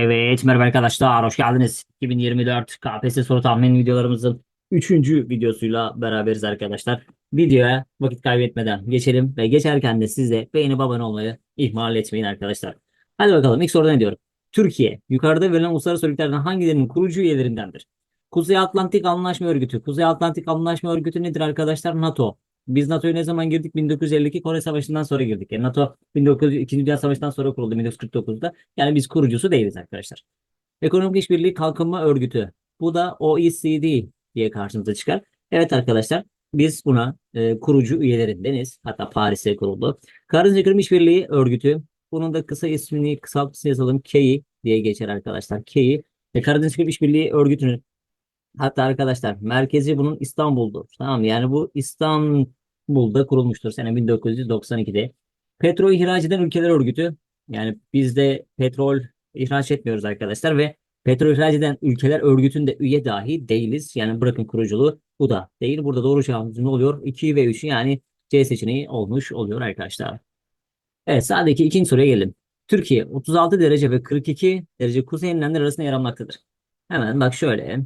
Evet merhaba arkadaşlar hoş geldiniz. 2024 KPSS soru tahmin videolarımızın 3. videosuyla beraberiz arkadaşlar. Videoya vakit kaybetmeden geçelim ve geçerken de siz de beğenip abone olmayı ihmal etmeyin arkadaşlar. Hadi bakalım ilk soruda ne diyorum? Türkiye yukarıda verilen uluslararası örgütlerden hangilerinin kurucu üyelerindendir? Kuzey Atlantik Anlaşma Örgütü. Kuzey Atlantik Anlaşma Örgütü nedir arkadaşlar? NATO. Biz NATO'ya ne zaman girdik? 1952 Kore Savaşı'ndan sonra girdik. Yani NATO 1900, 2. Dünya Savaşı'ndan sonra kuruldu 1949'da. Yani biz kurucusu değiliz arkadaşlar. Ekonomik İşbirliği Kalkınma Örgütü. Bu da OECD diye karşımıza çıkar. Evet arkadaşlar biz buna e, kurucu üyelerindeniz. Hatta Paris'te kuruldu. Karadeniz Ekonomik İşbirliği Örgütü. Bunun da kısa ismini kısaltması yazalım. KEI diye geçer arkadaşlar. KEI. E, Karadeniz Ekonomik İşbirliği Örgütü'nün Hatta arkadaşlar merkezi bunun İstanbul'dur. Tamam? Yani bu İstanbul'da kurulmuştur sene 1992'de. Petrol ihraç eden ülkeler örgütü. Yani biz de petrol ihraç etmiyoruz arkadaşlar ve petrol ihraç eden ülkeler örgütünde üye dahi değiliz. Yani bırakın kuruculuğu bu da değil. Burada doğru cevabımız ne oluyor? 2 ve 3 yani C seçeneği olmuş oluyor arkadaşlar. Evet sağdaki ikinci soruya gelelim. Türkiye 36 derece ve 42 derece kuzey enlemler arasında yer almaktadır. Hemen bak şöyle.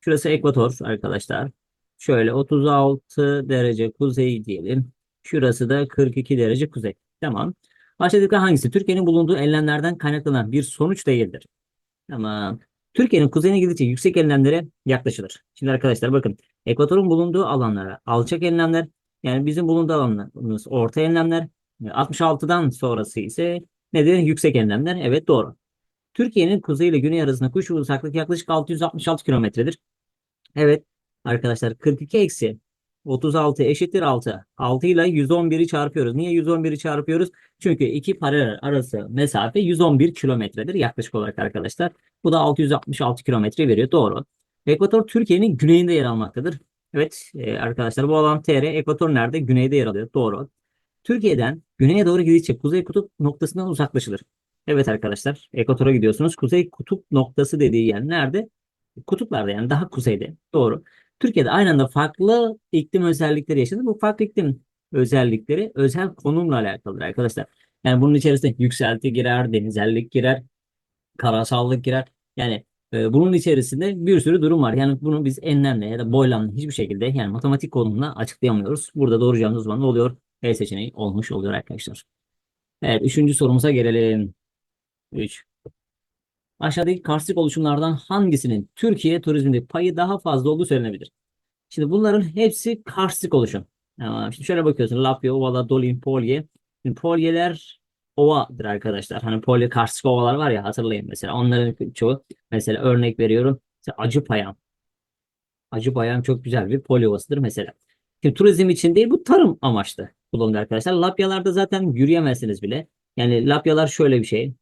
Şurası ekvator arkadaşlar. Şöyle 36 derece kuzey diyelim. Şurası da 42 derece kuzey. Tamam. Aşağıdaki hangisi Türkiye'nin bulunduğu enlemlerden kaynaklanan bir sonuç değildir? Tamam. Türkiye'nin kuzeyine gidince yüksek enlemlere yaklaşılır. Şimdi arkadaşlar bakın. Ekvatorun bulunduğu alanlara alçak enlemler yani bizim bulunduğu alanlarımız orta enlemler 66'dan sonrası ise nedir? Yüksek enlemler. Evet doğru. Türkiye'nin kuzey ile güney arasında kuş uzaklık yaklaşık 666 kilometredir. Evet arkadaşlar 42 eksi 36 eşittir 6. 6 ile 111'i çarpıyoruz. Niye 111'i çarpıyoruz? Çünkü iki paralel arası mesafe 111 kilometredir yaklaşık olarak arkadaşlar. Bu da 666 kilometre veriyor. Doğru. Ekvator Türkiye'nin güneyinde yer almaktadır. Evet e, arkadaşlar bu alan TR. Ekvator nerede? Güneyde yer alıyor. Doğru. Türkiye'den güneye doğru gidince kuzey kutup noktasından uzaklaşılır. Evet arkadaşlar ekvatora gidiyorsunuz. Kuzey kutup noktası dediği yer nerede? Kutuplarda yani daha kuzeyde. Doğru. Türkiye'de aynı anda farklı iklim özellikleri yaşadı. Bu farklı iklim özellikleri özel konumla alakalıdır arkadaşlar. Yani bunun içerisinde yükselti girer, denizellik girer, karasallık girer. Yani e, bunun içerisinde bir sürü durum var. Yani bunu biz enlemle ya da boylamla hiçbir şekilde yani matematik konumla açıklayamıyoruz. Burada doğru cevabımız o oluyor? E seçeneği olmuş oluyor arkadaşlar. Evet, üçüncü sorumuza gelelim. 3. Aşağıdaki karstik oluşumlardan hangisinin Türkiye turizminde payı daha fazla olduğu söylenebilir? Şimdi bunların hepsi karstik oluşum. Ama şimdi şöyle bakıyorsun. Lapya, Ovalar, Dolin, Polye. Şimdi polyeler ovadır arkadaşlar. Hani polye karstik ovalar var ya hatırlayın mesela. Onların çoğu mesela örnek veriyorum. Mesela Acıpayam. Acıpayam çok güzel bir polye ovasıdır mesela. Şimdi turizm için değil bu tarım amaçlı kullanılıyor arkadaşlar. Lapyalarda zaten yürüyemezsiniz bile. Yani lapyalar şöyle bir şey.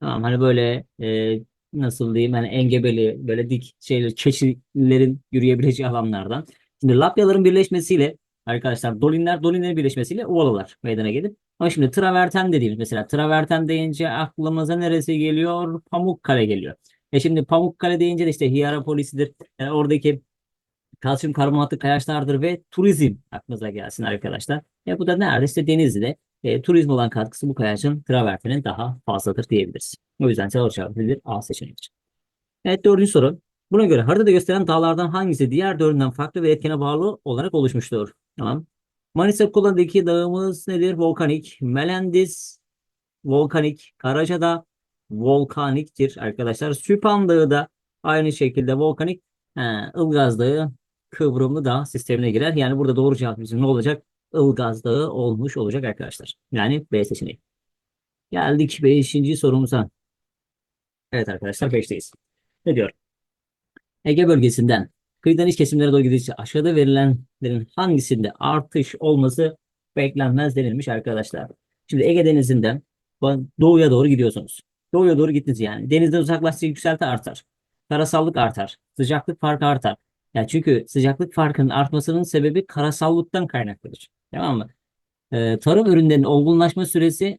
Tamam hani böyle e, nasıl diyeyim hani engebeli böyle dik şeyler keçilerin yürüyebileceği alanlardan. Şimdi lapyaların birleşmesiyle arkadaşlar dolinler dolinlerin birleşmesiyle ovalılar meydana gelip ama şimdi traverten dediğimiz mesela traverten deyince aklımıza neresi geliyor? Pamukkale geliyor. E şimdi Pamukkale deyince de işte Hierapolis'idir. Yani oradaki kalsiyum karbonatlı kayaçlardır ve turizm aklınıza gelsin arkadaşlar. E bu da nerede? İşte Denizli'de e, turizm olan katkısı bu kayacın travertenin daha fazladır diyebiliriz. O yüzden cevap cevabıdır A seçeneğidir. Evet dördüncü soru. Buna göre haritada gösteren dağlardan hangisi diğer dördünden farklı ve etkene bağlı olarak oluşmuştur? Tamam. Manisa Kula'daki dağımız nedir? Volkanik. Melendis volkanik. Karacadağ volkaniktir arkadaşlar. Süphan Dağı da aynı şekilde volkanik. He, Ilgaz Dağı Kıvrımlı Dağ sistemine girer. Yani burada doğru cevap bizim ne olacak? Ilgaz Dağı olmuş olacak arkadaşlar. Yani B seçeneği. Geldik 5. sorumuza. Evet arkadaşlar 5'teyiz. Ne diyor? Ege bölgesinden kıyıdan iç kesimlere doğru gidişçe aşağıda verilenlerin hangisinde artış olması beklenmez denilmiş arkadaşlar. Şimdi Ege Denizi'nden doğuya doğru gidiyorsunuz. Doğuya doğru gittiniz yani. Denizden uzaklaştıkça yükselti artar. Karasallık artar. Sıcaklık farkı artar. Yani çünkü sıcaklık farkının artmasının sebebi karasallıktan kaynaklıdır. Tamam mı? Ee, tarım ürünlerinin olgunlaşma süresi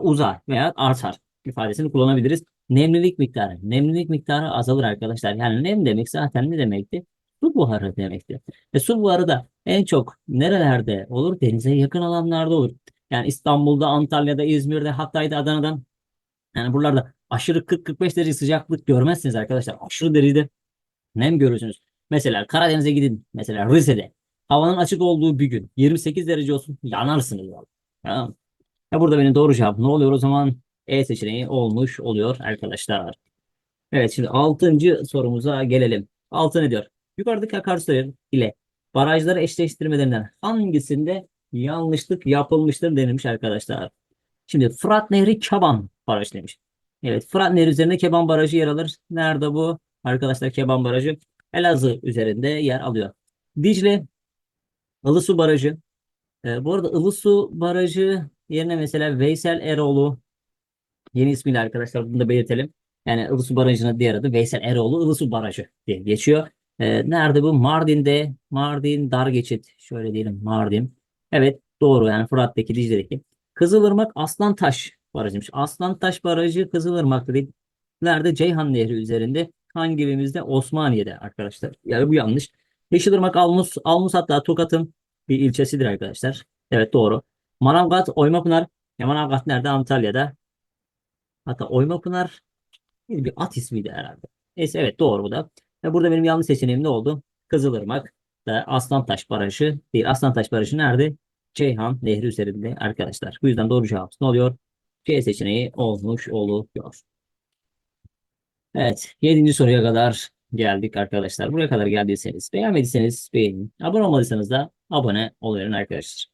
uzar veya artar ifadesini kullanabiliriz. Nemlilik miktarı. Nemlilik miktarı azalır arkadaşlar. Yani nem demek zaten ne demekti? Su buharı demekti. Ve su buharı da en çok nerelerde olur? Denize yakın alanlarda olur. Yani İstanbul'da, Antalya'da, İzmir'de, Hatay'da, Adana'da Yani buralarda aşırı 40-45 derece sıcaklık görmezsiniz arkadaşlar. Aşırı derecede nem görürsünüz. Mesela Karadeniz'e gidin. Mesela Rize'de. Havanın açık olduğu bir gün. 28 derece olsun. Yanarsınız. vallahi. Tamam. Ya burada benim doğru cevap ne oluyor o zaman? E seçeneği olmuş oluyor arkadaşlar. Evet şimdi 6. sorumuza gelelim. 6 ne diyor? Yukarıdaki akarsular ile barajları eşleştirmelerinden hangisinde yanlışlık yapılmıştır denilmiş arkadaşlar. Şimdi Fırat Nehri Keban Barajı demiş. Evet Fırat Nehri üzerinde Keban Barajı yer alır. Nerede bu? Arkadaşlar Keban Barajı Elazığ üzerinde yer alıyor. Dicle Ilısu Barajı. Ee, bu arada Ilısu Barajı yerine mesela Veysel Eroğlu yeni ismiyle arkadaşlar bunu da belirtelim. Yani Ilısu Barajı'nın diğer adı Veysel Eroğlu Ilısu Barajı diye geçiyor. Ee, nerede bu? Mardin'de. Mardin Dargeçit. Şöyle diyelim Mardin. Evet doğru yani Fırat'taki Dicle'deki. Kızılırmak Aslantaş Barajı'ymış. Aslantaş Barajı Kızılırmak. Nerede? Ceyhan Nehri üzerinde. Hangi ilimizde? Osmaniye'de arkadaşlar. Yani bu yanlış. Yeşilırmak Almus, Almus hatta Tokat'ın bir ilçesidir arkadaşlar. Evet doğru. Manavgat Oymapınar. Ya Manavgat nerede? Antalya'da. Hatta Oymapınar bir at ismiydi herhalde. Neyse evet doğru bu da. Ve burada benim yanlış seçeneğim ne oldu? Kızılırmak da Aslantaş Barajı değil. Aslantaş Barajı nerede? Ceyhan Nehri üzerinde arkadaşlar. Bu yüzden doğru cevap ne oluyor? C seçeneği olmuş oluyor. Evet. Yedinci soruya kadar geldik arkadaşlar. Buraya kadar geldiyseniz beğenmediyseniz beğenin. Abone olmadıysanız da abone olun arkadaşlar.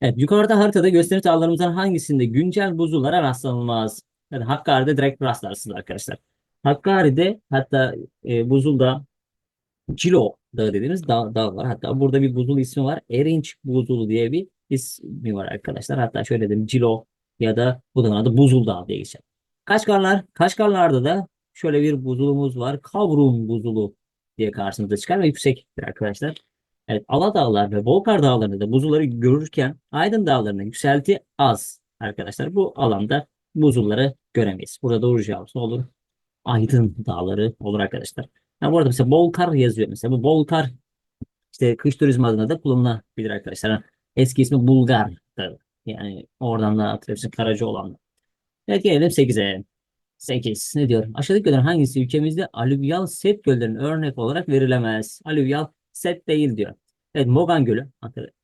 Evet. Yukarıda haritada gösteri ağlarımızdan hangisinde güncel buzullara rastlanılmaz? Yani Hakkari'de direkt rastlarsınız arkadaşlar. Hakkari'de hatta e, buzulda Cilo Dağı dediğimiz dağ, dağ var. Hatta burada bir buzul ismi var. Erinç Buzulu diye bir ismi var arkadaşlar. Hatta şöyle dedim Cilo ya da bu dağın adı Buzul Dağı diye geçer. Kaşgarlar, Kaşgarlar'da da şöyle bir buzulumuz var. Kavrun buzulu diye karşımıza çıkar ve yüksektir arkadaşlar. Evet, Aladağlar ve Bolkar Dağları'nda da buzulları görürken Aydın Dağları'nın yükselti az arkadaşlar. Bu alanda buzulları göremeyiz. Burada doğru cevap olur? Aydın Dağları olur arkadaşlar. Ha, bu arada mesela Bolkar yazıyor. Mesela bu Bolkar işte kış turizmi adına da kullanılabilir arkadaşlar. Eski ismi Bulgar. Yani oradan da hatırlıyorsun Karaca olan. Evet gelelim 8'e. 8 ne diyor? Aşağıdaki göllerin hangisi ülkemizde alüvyal set göllerinin örnek olarak verilemez? Alüvyal set değil diyor. Evet Mogan Gölü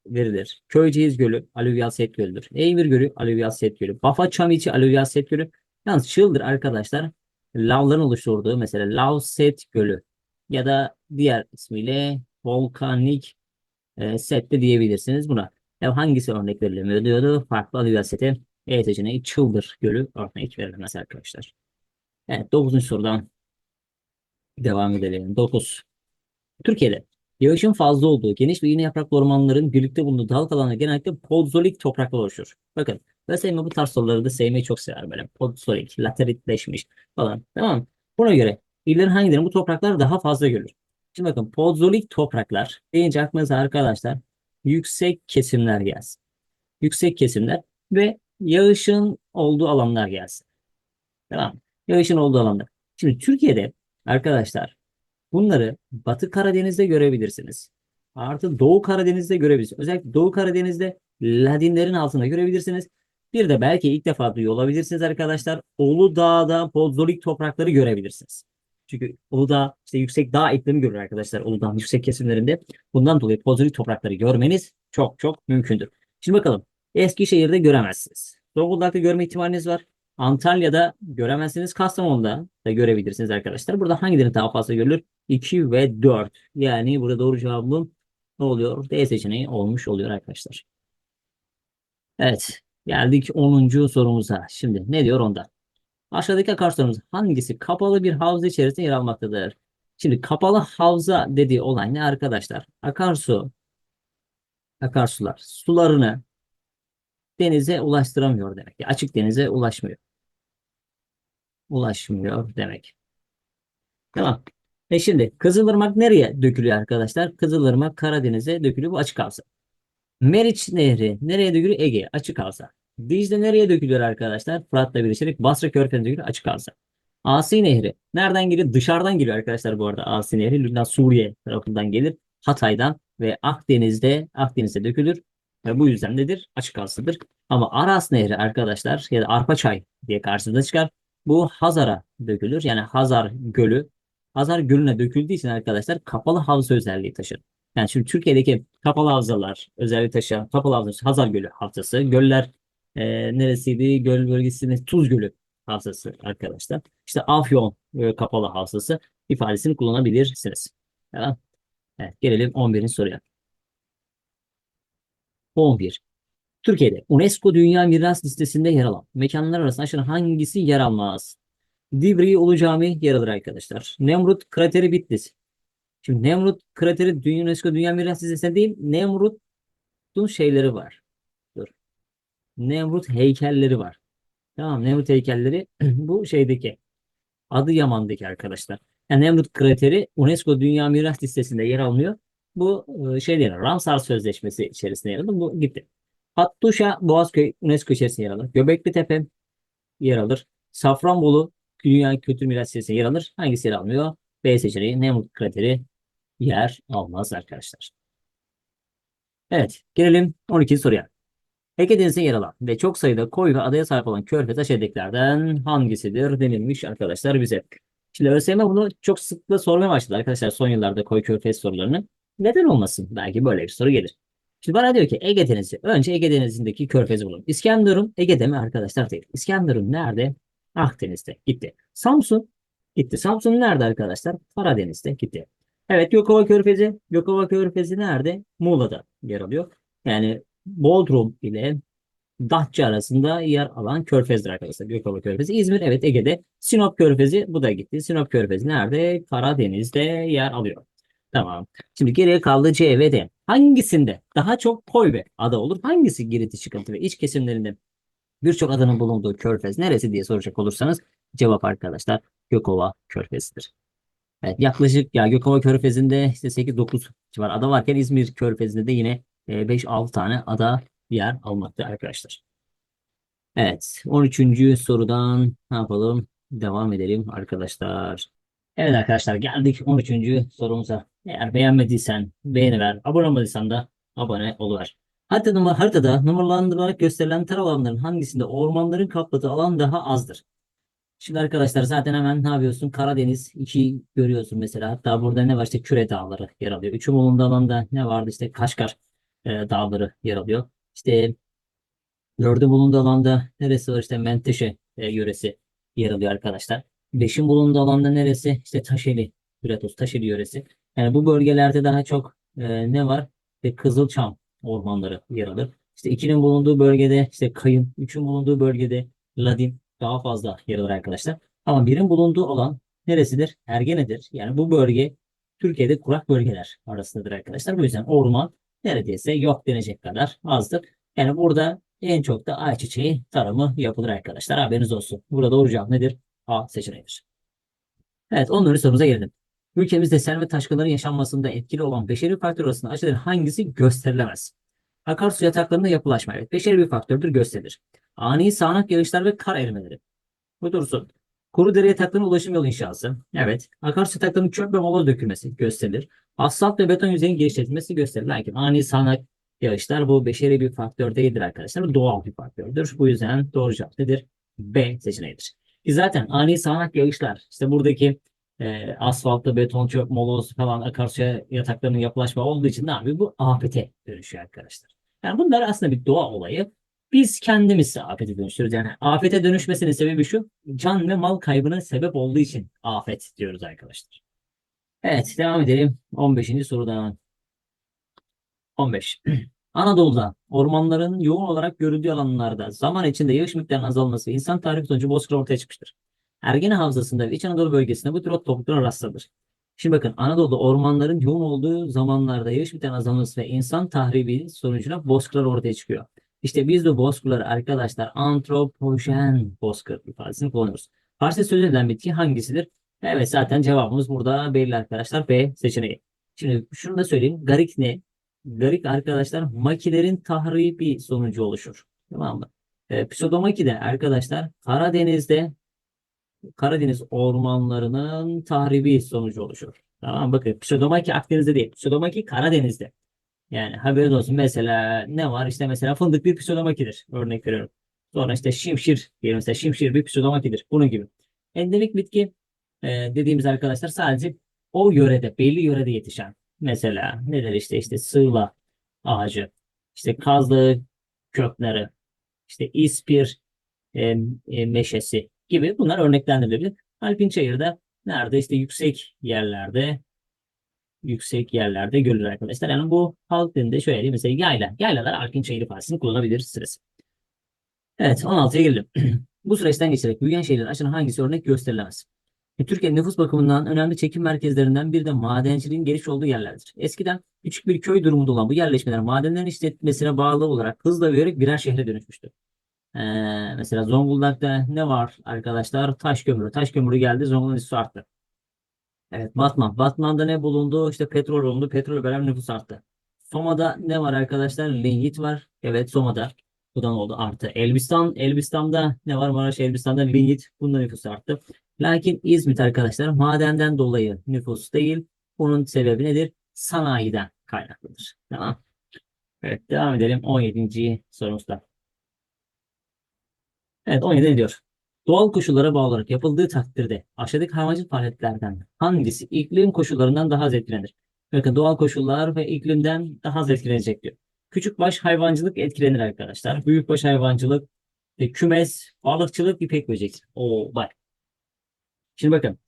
verilir. Köyceğiz Gölü alüvyal set gölüdür. Eymir Gölü alüvyal set gölü. Bafa Çamiçi alüvyal set gölü. Yalnız Çıldır arkadaşlar lavların oluşturduğu mesela Lav Set Gölü ya da diğer ismiyle volkanik e, set de diyebilirsiniz buna. Ya hangisi örnek verilemiyor diyordu. Farklı alüvyal sete E seçeneği Çıldır Gölü örnek verilemez arkadaşlar. Evet 9. sorudan devam edelim. 9. Türkiye'de yağışın fazla olduğu geniş ve iğne yapraklı ormanların birlikte bulunduğu dal alanı genellikle podzolik topraklar oluşur. Bakın ve sevme bu tarz soruları da sevmeyi çok sever böyle. Podzolik, lateritleşmiş falan. Tamam? Buna göre illerin hangilerinin bu topraklar daha fazla görülür? Şimdi bakın podzolik topraklar deyince aklınıza arkadaşlar yüksek kesimler gelsin. Yüksek kesimler ve yağışın olduğu alanlar gelsin. Tamam? Yağışın olduğu alanlar. Şimdi Türkiye'de arkadaşlar bunları Batı Karadeniz'de görebilirsiniz. Artı Doğu Karadeniz'de görebilirsiniz. Özellikle Doğu Karadeniz'de ladinlerin altında görebilirsiniz. Bir de belki ilk defa duyuyor olabilirsiniz arkadaşlar. Uludağ'da podzolik toprakları görebilirsiniz. Çünkü Uludağ işte yüksek dağ iklimi görür arkadaşlar Uludağ'ın yüksek kesimlerinde. Bundan dolayı podzolik toprakları görmeniz çok çok mümkündür. Şimdi bakalım. Eskişehir'de göremezsiniz. Zonguldak'ta görme ihtimaliniz var. Antalya'da göremezsiniz. Kastamonu'da da görebilirsiniz arkadaşlar. Burada hangileri daha fazla görülür? 2 ve 4. Yani burada doğru cevabım ne oluyor? D seçeneği olmuş oluyor arkadaşlar. Evet. Geldik 10. sorumuza. Şimdi ne diyor onda? Aşağıdaki akarsularımız hangisi kapalı bir havza içerisinde yer almaktadır? Şimdi kapalı havza dediği olay ne arkadaşlar? Akarsu, akarsular sularını denize ulaştıramıyor demek. Yani açık denize ulaşmıyor. Ulaşmıyor demek. Tamam. E şimdi Kızılırmak nereye dökülüyor arkadaşlar? Kızılırmak Karadeniz'e dökülüyor. Bu açık havza. Meriç Nehri nereye dökülüyor? Ege açık havza. Dicle nereye dökülüyor arkadaşlar? Fırat'la birleşerek Basra Körfezi'ne dökülüyor açık havza. Asi Nehri nereden geliyor? Dışarıdan geliyor arkadaşlar bu arada. Asi Nehri Lübnan Suriye tarafından gelir. Hatay'dan ve Akdeniz'de Akdeniz'de dökülür. Ve bu yüzden nedir? Açık havzasıdır. Ama Aras Nehri arkadaşlar ya da Arpaçay diye karşımıza çıkar. Bu Hazar'a dökülür. Yani Hazar Gölü Hazar Gölü'ne döküldüğü için arkadaşlar kapalı havza özelliği taşır. Yani şimdi Türkiye'deki kapalı havzalar özelliği taşıyan kapalı havzası Hazar Gölü havzası. Göller e, neresiydi? Göl bölgesinde Tuz Gölü havzası arkadaşlar. İşte Afyon e, kapalı havzası ifadesini kullanabilirsiniz. Tamam. Evet, gelelim 11. soruya. 11. Türkiye'de UNESCO Dünya Miras Listesi'nde yer alan mekanlar arasında aşağıdan hangisi yer almaz? Divriği Ulu Cami yer alır arkadaşlar. Nemrut krateri Bitlis. Şimdi Nemrut krateri UNESCO Dünya Miras Listesi'nde değil, Nemrut'un şeyleri var. Dur. Nemrut heykelleri var. Tamam, Nemrut heykelleri bu şeydeki Adıyaman'daki arkadaşlar. Yani Nemrut krateri UNESCO Dünya Miras Listesi'nde yer almıyor. Bu e, şey Ramsar Sözleşmesi içerisinde yer alır. Bu gitti. Hattuşa Boğazköy UNESCO içerisinde yer alır. Göbekli Tepe yer alır. Safranbolu Dünya Kültür Miras Listesi'nde yer alır. Hangisi yer almıyor? B seçeneği Nemrut krateri yer almaz arkadaşlar. Evet, gelelim 12. soruya. Ege Denizi'ne yer alan ve çok sayıda koy ve adaya sahip olan körfez aşağıdakilerden hangisidir denilmiş arkadaşlar bize. Şimdi ÖSYM bunu çok sıklıkla sormaya başladı arkadaşlar son yıllarda koy körfez sorularını. Neden olmasın? Belki böyle bir soru gelir. Şimdi bana diyor ki Ege Denizi. Önce Ege Denizi'ndeki körfezi bulalım. İskenderun Ege'de mi arkadaşlar değil. İskenderun nerede? Akdeniz'de. Gitti. Samsun gitti. Samsun nerede arkadaşlar? Karadeniz'de gitti. Evet Gökova Körfezi. Gökova Körfezi nerede? Muğla'da yer alıyor. Yani Bodrum ile Datça arasında yer alan körfezdir arkadaşlar. Gökova Körfezi. İzmir evet Ege'de. Sinop Körfezi bu da gitti. Sinop Körfezi nerede? Karadeniz'de yer alıyor. Tamam. Şimdi geriye kaldı C ve D. Hangisinde daha çok koy ve ada olur? Hangisi Girit'i çıkıntı ve iç kesimlerinde birçok adanın bulunduğu körfez neresi diye soracak olursanız cevap arkadaşlar Gökova Körfezi'dir. Evet, yaklaşık ya Gökova Körfezi'nde işte 8-9 civar ada varken İzmir Körfezi'nde de yine 5-6 tane ada yer almakta arkadaşlar. Evet 13. sorudan ne yapalım? Devam edelim arkadaşlar. Evet arkadaşlar geldik 13. sorumuza. Eğer beğenmediysen beğeni ver. Abone olmadıysan da abone oluver. Haritada, numara, haritada numaralandırılarak gösterilen tar alanların hangisinde ormanların kapladığı alan daha azdır? Şimdi arkadaşlar zaten hemen ne yapıyorsun? Karadeniz 2 görüyorsun mesela. Hatta burada ne var? İşte Küre Dağları yer alıyor. Üçü bulunduğu alanda ne vardı? İşte Kaşgar e, Dağları yer alıyor. İşte dördü bulunduğu alanda neresi var? İşte Menteşe e, yöresi yer alıyor arkadaşlar. Beşin bulunduğu alanda neresi? İşte Taşeli, Pilatos, Taşeli yöresi. Yani bu bölgelerde daha çok e, ne var? İşte Kızılçam ormanları yer alır. İşte ikinin bulunduğu bölgede işte Kayın, üçün bulunduğu bölgede Ladin daha fazla yer alır arkadaşlar. Ama birin bulunduğu alan neresidir? Ergene'dir. Yani bu bölge Türkiye'de kurak bölgeler arasındadır arkadaşlar. Bu yüzden orman neredeyse yok denecek kadar azdır. Yani burada en çok da ayçiçeği tarımı yapılır arkadaşlar. Haberiniz olsun. Burada doğru cevap nedir? A seçeneğidir. Evet 10. sorumuza gelelim. Ülkemizde sel ve taşkınların yaşanmasında etkili olan beşeri faktör arasında aşağıdaki hangisi gösterilemez? Akarsu yataklarında yapılaşma. Evet beşeri bir faktördür gösterilir. Ani sağanak yağışlar ve kar erimeleri. Bu dursun. Kuru dere yataklarının ulaşım yolu inşası. Evet. Akarsu yataklarının çöp ve moloz dökülmesi gösterilir. Asfalt ve beton yüzeyinin genişletilmesi gösterilir. Lakin ani sağanak yağışlar bu beşeri bir faktör değildir arkadaşlar. Doğal bir faktördür. Bu yüzden doğru cevap nedir? B seçeneğidir. Ki zaten ani sağanak yağışlar işte buradaki e, asfaltlı beton çöp moloz falan akarsu yataklarının yapılaşma olduğu için ne yapıyor? Bu afete dönüşüyor arkadaşlar. Yani bunlar aslında bir doğa olayı. Biz kendimiz afete dönüştürüyoruz. Yani afete dönüşmesinin sebebi şu. Can ve mal kaybına sebep olduğu için afet diyoruz arkadaşlar. Evet devam edelim. 15. sorudan. 15. Anadolu'da ormanların yoğun olarak görüldüğü alanlarda zaman içinde yağış miktarının azalması insan tarihi sonucu bozkır ortaya çıkmıştır. Ergene Havzası'nda ve İç Anadolu bölgesinde bu tür topluluklara rastlanır. Şimdi bakın Anadolu'da ormanların yoğun olduğu zamanlarda yağış miktarının azalması ve insan tahribi sonucunda bozkırlar ortaya çıkıyor. İşte biz de bozkırları arkadaşlar antropojen bozkır ifadesini kullanıyoruz. Parça söz edilen bitki hangisidir? Evet zaten cevabımız burada belli arkadaşlar. B seçeneği. Şimdi şunu da söyleyeyim. Garik ne? Garik arkadaşlar makilerin tahribi sonucu oluşur. Tamam mı? E, Pseudomaki de arkadaşlar Karadeniz'de Karadeniz ormanlarının tahribi sonucu oluşur. Tamam? Bakın Pseudomaki Akdeniz'de değil. Pseudomaki Karadeniz'de. Yani haberiniz olsun. Mesela ne var? İşte mesela fındık bir pseudomakidir. Örnek veriyorum. Sonra işte şimşir diyelim mesela şimşir bir pseudomakidir. Bunun gibi. Endemik bitki e, dediğimiz arkadaşlar sadece o yörede, belli yörede yetişen. Mesela nedir işte işte sığla ağacı, işte kazlı kökleri, işte ispir e, e, meşesi gibi bunlar örneklendirilebilir. Alpinçayır'da nerede işte yüksek yerlerde yüksek yerlerde görülür arkadaşlar. Yani bu halk dilinde şöyle diyeyim mesela yayla. Yaylalar Alpinçayır ifadesini kullanabilirsiniz. Evet 16'ya gelelim. Bu süreçten geçerek büyüyen şehirlerin aşağıdan hangisi örnek gösterilemez? E, Türkiye'nin nüfus bakımından önemli çekim merkezlerinden biri de madenciliğin geliş olduğu yerlerdir. Eskiden küçük bir köy durumunda olan bu yerleşmeler madenlerin işletmesine bağlı olarak hızla büyüyerek birer şehre dönüşmüştür. Ee, mesela Zonguldak'ta ne var arkadaşlar? Taş kömürü. Taş kömürü geldi. Zonguldak nüfusu arttı. Evet Batman. Batman'da ne bulundu? İşte petrol bulundu. Petrol veren nüfus arttı. Soma'da ne var arkadaşlar? Lignit var. Evet Soma'da. Bu da oldu? Arttı. Elbistan. Elbistan'da ne var? Maraş Elbistan'da lignit. Bunda nüfus arttı. Lakin İzmit arkadaşlar madenden dolayı nüfus değil. Bunun sebebi nedir? Sanayiden kaynaklıdır. Tamam. Evet devam edelim 17. sorumuzda. Evet 17 ne diyor? Doğal koşullara bağlı olarak yapıldığı takdirde aşağıdaki hayvancılık faaliyetlerden hangisi iklim koşullarından daha az etkilenir? Bakın doğal koşullar ve iklimden daha az etkilenecek diyor. Küçükbaş hayvancılık etkilenir arkadaşlar. Büyükbaş hayvancılık, kümes, balıkçılık, ipek böcek. O bak. Şimdi bakın.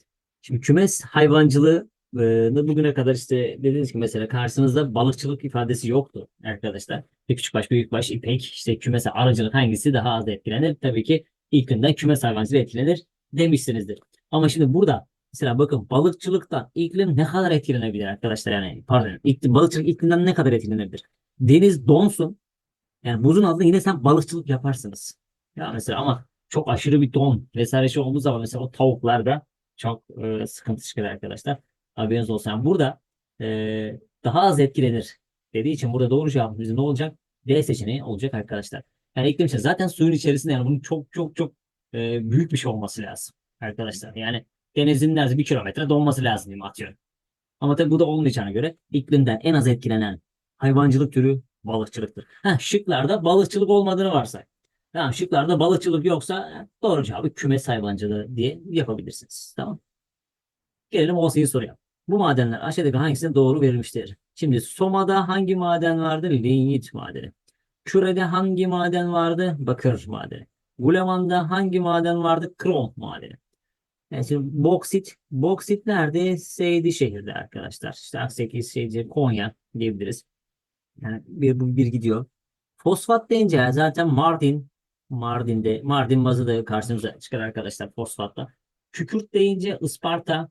Şimdi kümes hayvancılığı e, bugüne kadar işte dediğiniz gibi mesela karşınızda balıkçılık ifadesi yoktu arkadaşlar. E, küçükbaş, büyükbaş, ipek, işte kümes, arıcılık hangisi daha az etkilenir? Tabii ki iklimden kümes hayvancılığı etkilenir demişsinizdir. Ama şimdi burada mesela bakın balıkçılıktan iklim ne kadar etkilenebilir arkadaşlar yani pardon iklim, balıkçılık iklimden ne kadar etkilenebilir? Deniz donsun yani buzun altında yine sen balıkçılık yaparsınız. Ya mesela ama çok aşırı bir don vesaire şey olduğu zaman mesela o tavuklarda çok e, sıkıntı çıkar arkadaşlar. Haberiniz olsun. Yani burada e, daha az etkilenir dediği için burada doğru cevabımız ne olacak? D seçeneği olacak arkadaşlar. Yani iklim için zaten suyun içerisinde yani bunun çok çok çok e, büyük bir şey olması lazım arkadaşlar. Yani denizin neredeyse bir kilometre donması lazım diyeyim atıyorum. Ama tabii bu da olmayacağına göre iklimden en az etkilenen hayvancılık türü balıkçılıktır. Ha, şıklarda balıkçılık olmadığını varsay. Tamam şıklarda balıkçılık yoksa doğru cevabı kümes hayvancılığı diye yapabilirsiniz. Tamam. Gelelim 18 soruya. Bu madenler aşağıdaki hangisine doğru verilmiştir? Şimdi Soma'da hangi maden vardı? Lignit madeni. Küre'de hangi maden vardı? Bakır madeni. Guleman'da hangi maden vardı? Krom madeni. Yani şimdi boksit, boksit nerede? Seydişehir'de arkadaşlar. İşte Aksekiz, Şeyci, Konya diyebiliriz. Yani bir, bir, bir gidiyor. Fosfat deyince zaten Mardin, Mardin'de, Mardin bazı da karşımıza çıkar arkadaşlar fosfatta. Kükürt deyince Isparta,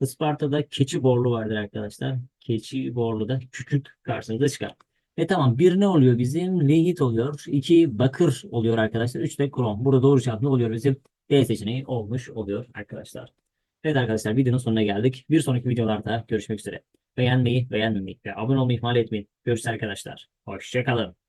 Isparta'da keçi borlu vardır arkadaşlar. Keçi borluda kükürt karşımıza çıkar. E tamam bir ne oluyor bizim? Lignit oluyor. İki bakır oluyor arkadaşlar. Üç de krom. Burada doğru cevap ne oluyor bizim? D seçeneği olmuş oluyor arkadaşlar. Evet arkadaşlar videonun sonuna geldik. Bir sonraki videolarda görüşmek üzere. Beğenmeyi, beğenmemeyi ve abone olmayı ihmal etmeyin. Görüşürüz arkadaşlar. Hoşçakalın.